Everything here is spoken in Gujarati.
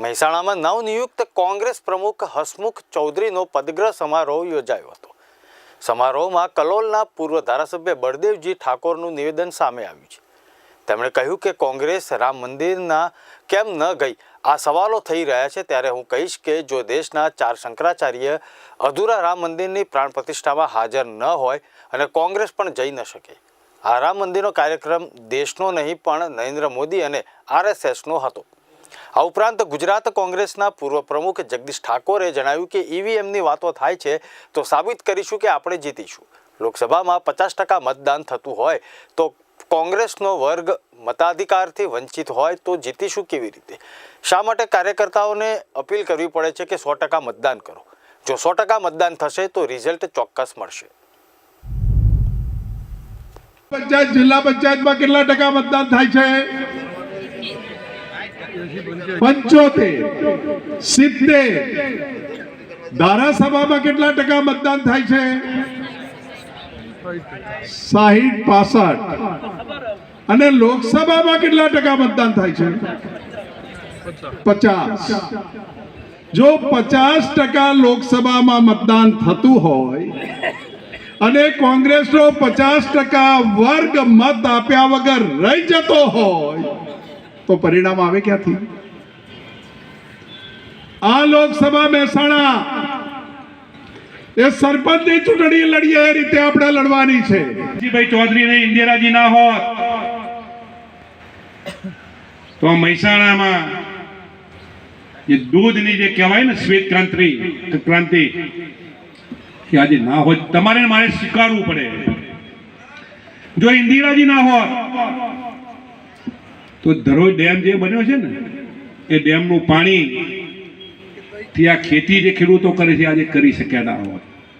મહેસાણામાં નવનિયુક્ત કોંગ્રેસ પ્રમુખ હસમુખ ચૌધરીનો પદગ્રહ સમારોહ યોજાયો હતો. સમારોહમાં કલોલના પૂર્વ ધારાસભ્ય બળદેવજી ઠાકોરનું નિવેદન સામે આવ્યું છે. તેમણે કહ્યું કે કોંગ્રેસ રામ મંદિરના કેમ ન ગઈ? આ સવાલો થઈ રહ્યા છે ત્યારે હું કહીશ કે જો દેશના ચાર શંકરાચાર્ય અધૂરા રામ મંદિરની પ્રાણ પ્રતિષ્ઠામાં હાજર ન હોય અને કોંગ્રેસ પણ જઈ ન શકે, આ રામ મંદિરનો કાર્યક્રમ દેશનો નહીં પણ નરેન્દ્ર મોદી અને આરએસએસનો હતો. આ ઉપરાંત ગુજરાત કોંગ્રેસના પૂર્વ પ્રમુખ જગદીશ ઠાકોરે જણાવ્યું કે ઈવીએમની વાતો થાય છે તો સાબિત કરીશું કે આપણે જીતીશું. લોકસભામાં પચાસ ટકા મતદાન થતું હોય તો કોંગ્રેસનો વર્ગ મતાધિકારથી વંચિત હોય તો જીતીશું કેવી રીતે? શા માટે કાર્યકર્તાઓને અપીલ કરવી પડે છે કે સો ટકા મતદાન કરો? જો સો ટકા મતદાન થશે તો રિઝલ્ટ ચોક્કસ મળશે. પંચાયત, જિલ્લા પંચાયતમાં કેટલા ટકા મતદાન થાય છે? પંચોતેર, સિત્તેર. ધારાસભામાં કેટલા ટકા મતદાન થાય છે? સાહીઠ, પાસઠ. અને લોકસભામાં કેટલા ટકા મતદાન થાય છે? પચાસ. જો પચાસ ટકા લોકસભામાં મતદાન થતું હોય અને કોંગ્રેસનો પચાસ ટકા વર્ગ મત આપ્યા વગર રહી જતો હોય તો પરિણામ આવે ક્યાંથી? આ લોકસભા મહેસાણા, એ સરપંચની ચૂંટણી લડીએ એ રીતે આપણે લડવાની છે. ભાઈ ચૌધરી ને ઇન્દિરાજી ના હોત, તો મહેસાણામાં જે દૂધની જે કહેવાય ને શ્વેત ક્રાંતિ ક્રાંતિ કે આજે ના હોય તમારે મારે સ્વીકારવું પડે. જો ઇન્દિરાજી ના હોત તો ધરોઈ ડેમ જે બન્યો છે ને, એ ડેમનું પાણી થી આ ખેતી જે ખેડૂતો કરે છે, આજે કરી શક્યા ના હોત